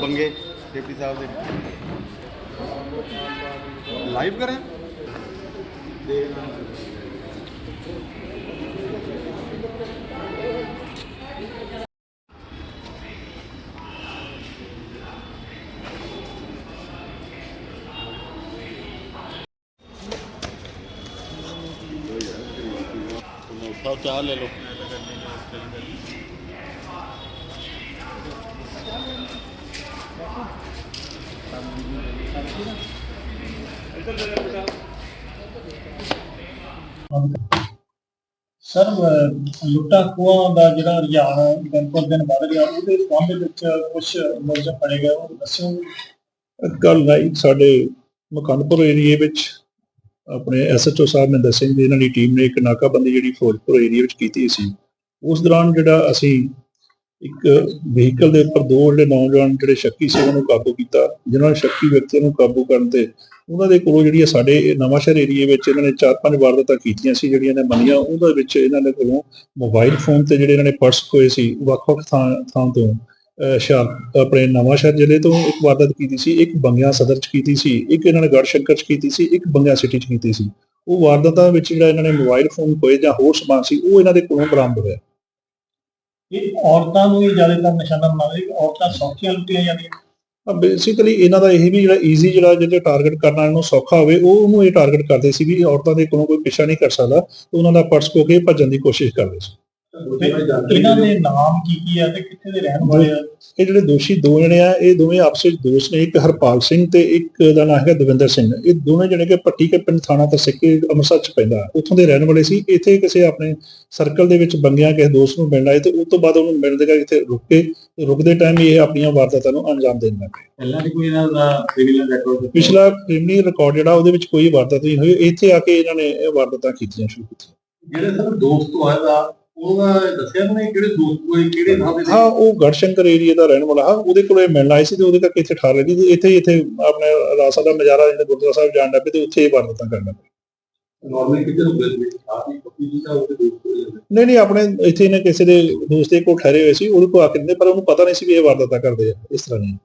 पंगे डिप्टी साहब से लाइव करें? ਸਾਹਿਬ ਚਾਹ ਲੈ ਲਓ। ਸਰ ਲੁੱਟਾਂ ਖੋਹਾਂ ਦਾ ਜਿਹੜਾ ਰੁਝਾਨ ਦਿਨ ਪਰ ਦਿਨ ਵੱਧ ਰਿਹਾ ਉਹਦੇ ਸੰਬੰਧ ਵਿੱਚ ਕੁਝ ਮੁਲਜ਼ਮ ਫੜੇ ਗਏ ਉਹ ਦੱਸਿਓ। ਕੱਲ ਨਾਈਟ ਸਾਡੇ ਮਕੰਦਪੁਰ ਏਰੀਏ ਵਿੱਚ ਆਪਣੇ ਐਸਐਚਓ ਸਾਹਿਬ ਨੇ ਦੱਸਿਆ ਕਿ ਇਹਨਾਂ ਦੀ ਟੀਮ ਨੇ ਇੱਕ ਨਾਕਾਬੰਦੀ ਜਿਹੜੀ ਫਿਰੋਜ਼ਪੁਰ ਏਰੀਆ ਵਿੱਚ ਕੀਤੀ ਸੀ। ਉਸ ਦੌਰਾਨ ਜਿਹੜਾ ਅਸੀਂ ਇੱਕ ਵਹੀਕਲ ਦੇ ਉੱਪਰ ਦੋ ਜਿਹੜੇ ਨੌਜਵਾਨ ਜਿਹੜੇ ਸ਼ੱਕੀ ਸੀ, ਉਹਨਾਂ ਨੂੰ ਕਾਬੂ ਕੀਤਾ। ਜਿਨ੍ਹਾਂ ਨੇ ਸ਼ੱਕੀ ਵਿਅਕਤੀਆਂ ਨੂੰ ਕਾਬੂ ਕਰਨ ਤੇ ਉਹਨਾਂ ਦੇ ਕੋਲੋਂ ਜਿਹੜੀਆਂ ਸਾਡੇ ਨਵਾਂਸ਼ਹਿਰ ਏਰੀਏ ਵਿੱਚ ਇਹਨਾਂ ਨੇ ਚਾਰ ਪੰਜ ਵਾਰਦਾਤਾਂ ਕੀਤੀਆਂ ਸੀ, ਜਿਹੜੀਆਂ ਨੇ ਮੰਨੀਆਂ ਉਹਦੇ ਵਿੱਚ ਇਹਨਾਂ ਦੇ ਕੋਲੋਂ ਮੋਬਾਈਲ ਫੋਨ ਤੇ ਜਿਹੜੇ ਇਹਨਾਂ ਨੇ ਪਰਸ ਖੋਏ ਸੀ, ਵੱਖ-ਵੱਖ ਥਾਂ ਥਾਂ ਤੋਂ। ਹੁਸ਼ਿਆਰ ਆਪਣੇ ਨਵਾਂਸ਼ਹਿਰ ਜ਼ਿਲ੍ਹੇ ਤੋਂ ਇੱਕ ਵਾਰਦਾਤ ਕੀਤੀ ਸੀ ਇੱਕ ਬੰਗਿਆ ਸਦਰ ਚ ਕੀਤੀ ਸੀ ਇੱਕ ਇਹਨਾਂ ਨੇ ਗੜਸ਼ੰਕਰ ਚ ਕੀਤੀ ਸੀ ਇੱਕ ਬੰਗਿਆ ਸਿਟੀ ਚ ਕੀਤੀ ਸੀ। ਉਹ ਵਾਰਦਾਤਾਂ ਵਿੱਚ ਜਿਹੜਾ ਇਹਨਾਂ ਨੇ ਮੋਬਾਈਲ ਫੋਨ ਖੋਏ ਜਾਂ ਹੋਰ ਸਮਾਨ ਸੀ ਉਹ ਇਹਨਾਂ ਦੇ ਕੋਲੋਂ ਬਰਾਮਦ ਹੋਇਆ। ਇਹ ਔਰਤਾਂ ਨੂੰ ਹੀ ਜ਼ਿਆਦਾਤਰ ਨਿਸ਼ਾਨਾ ਬਣਾਉਂਦੇ ਕਿ ਔਰਤਾਂ ਸੌਖੀਆਂ ਲੁੱਟੀਆਂ ਜਾਂਦੀਆਂ। ਬੇਸਿਕਲੀ ਇਹਨਾਂ ਦਾ ਇਹ ਵੀ ਜਿਹੜਾ ਈਜ਼ੀ ਜਿਹੜਾ ਜਿਹੜੇ ਟਾਰਗੇਟ ਕਰਨਾ ਇਹਨੂੰ ਸੌਖਾ ਹੋਵੇ ਉਹ ਉਹਨੂੰ ਇਹ ਟਾਰਗੇਟ ਕਰਦੇ ਸੀ ਵੀ ਔਰਤਾਂ ਦੇ ਕੋਲੋਂ ਕੋਈ ਪਿੱਛਾ ਨਹੀਂ ਕਰ ਸਕਦਾ ਤੇ ਉਹਨਾਂ ਦਾ ਪਰਸ ਖੋ ਕੇ ਭੱਜਣ ਦੀ ਕੋਸ਼ਿਸ਼ ਕਰਦੇ ਸੀ। ਇਹਨਾਂ ਦੇ ਨਾਮ ਕੀ ਕੀ ਆ ਤੇ ਕਿੱਥੇ ਦੇ ਰਹਿਣ ਵਾਲੇ ਆ? ਇਹ ਜਿਹੜੇ ਦੋਸ਼ੀ ਦੋ ਜਣੇ ਆ ਇਹ ਦੋਵੇਂ ਆਪਸ ਵਿੱਚ ਦੋਸਤ ਨੇ ਇੱਕ ਹਰਪਾਲ ਸਿੰਘ ਤੇ ਇੱਕ ਦਾ ਨਾਮ ਹੈਗਾ ਦਵਿੰਦਰ ਸਿੰਘ। ਇਹ ਦੋਵੇਂ ਜਣੇ ਕਿ ਪੱਟੀ ਕੇ ਪਿੰਡ ਥਾਣਾ ਤਰਸਿੱਕੇ ਅੰਮ੍ਰਿਤਸਰ ਚ ਪੈਂਦਾ। ਉੱਥੋਂ ਦੇ ਰਹਿਣ ਵਾਲੇ ਸੀ। ਇੱਥੇ ਕਿਸੇ ਆਪਣੇ ਸਰਕਲ ਦੇ ਵਿੱਚ ਬੰਗਿਆ ਕਿਸੇ ਦੋਸਤ ਨੂੰ ਮਿਲਣ ਆਏ ਤੇ ਉਸ ਤੋਂ ਬਾਅਦ ਉਹਨੂੰ ਮਿਲਣ ਦੇ ਕਰਕੇ ਇੱਥੇ ਰੁਕ ਕੇ ਤੇ ਰੁਕਦੇ ਟਾਈਮ ਇਹ ਆਪਣੀਆਂ ਵਾਰਦਾਤਾਂ ਨੂੰ ਅੰਜਾਮ ਦੇਣ ਲੱਗ ਪਹਿਲਾਂ ਵੀ ਕੋਈ ਇਹਨਾਂ ਦਾ ਕ੍ਰਿਮੀਨਲ ਰੈਕੋਰਡ ਪਿਛਲਾ ਕ੍ਰਿਮੀਨਲ ਰਿਕਾਰਡ ਜਿਹੜਾ ਉਹਦੇ ਵਿੱਚ ਕੋਈ ਵਾਰਦਾਤ ਨਹੀਂ ਹੋਈ। ਇੱਥੇ ਆ ਕੇ ਇਹਨਾਂ ਨੇ ਇਹ ਵਾਰਦਾਤਾਂ ਕੀਤੀਆਂ ਸ਼ੁਰੂ ਕੀਤੀਆਂ। ਜਿਹੜੇ ਸਰ ਦੋਸਤ ਹੋਇਆ ਦਾ ਉਹਦਾ ਦੱਸਿਆ ਉਹਨੇ ਕਿਹੜੇ ਦੋਸਤ ਹੋਏ ਕਿਹੜੇ ਥਾਂ ਤੇ ਹਾਂ ਉਹ ਗੜਸ਼ੰਕਰ ਏਰੀਆ ਦਾ ਰਹਿਣ ਵਾਲਾ। ਹਾਂ ਉਹਦੇ ਕੋਲੇ ਮਿਲਣ ਆਏ ਸੀ ਤੇ ਉਹਦੇ ਕਰਕੇ ਇੱਥੇ ਠਾਰ ਲੱਗੀ ਤੇ ਇੱਥੇ ਇੱਥੇ ਆਪਣੇ ਰਾਸਾ ਦਾ ਨਜ਼ਾਰਾ ਜਿਹੜਾ ਗੁਰਦੁਆਰਾ ਸਾਹਿਬ ਜਾਣ ਲੱਗੇ ਤੇ ਉੱਥੇ ਹੀ ਵਾਰਦਾਤਾਂ ਕਰਨ ਲੱਗੇ ਨਾਰਮਲੀ ਕਿੱਧਰ ਹੁੰਦੇ ਸੀ ਆਪ ਪੱਕੀ ਜੀ ਦਾ ਉਹਦੇ ਦੋਸਤ ਹੋਏ ਜਾਂਦੇ ਨਹੀਂ ਨਹੀਂ ਆਪਣੇ ਇੱਥੇ ਇਹਨੇ ਕਿਸੇ ਦੇ ਦੋਸਤ ਦੇ ਕੋਲ ਠਹਿਰੇ ਹੋਏ ਸੀ ਉਹਦੇ ਕੋਲ ਆ ਕੇ ਦਿੰਦੇ ਪਰ ਉਹਨੂੰ ਪਤਾ ਨਹੀਂ ਸੀ ਵੀ ਇਹ ਵਾਰਦਾਤਾਂ ਕਰਦੇ ਆ ਇਸ ਤਰ੍ਹਾਂ ਨਹੀਂ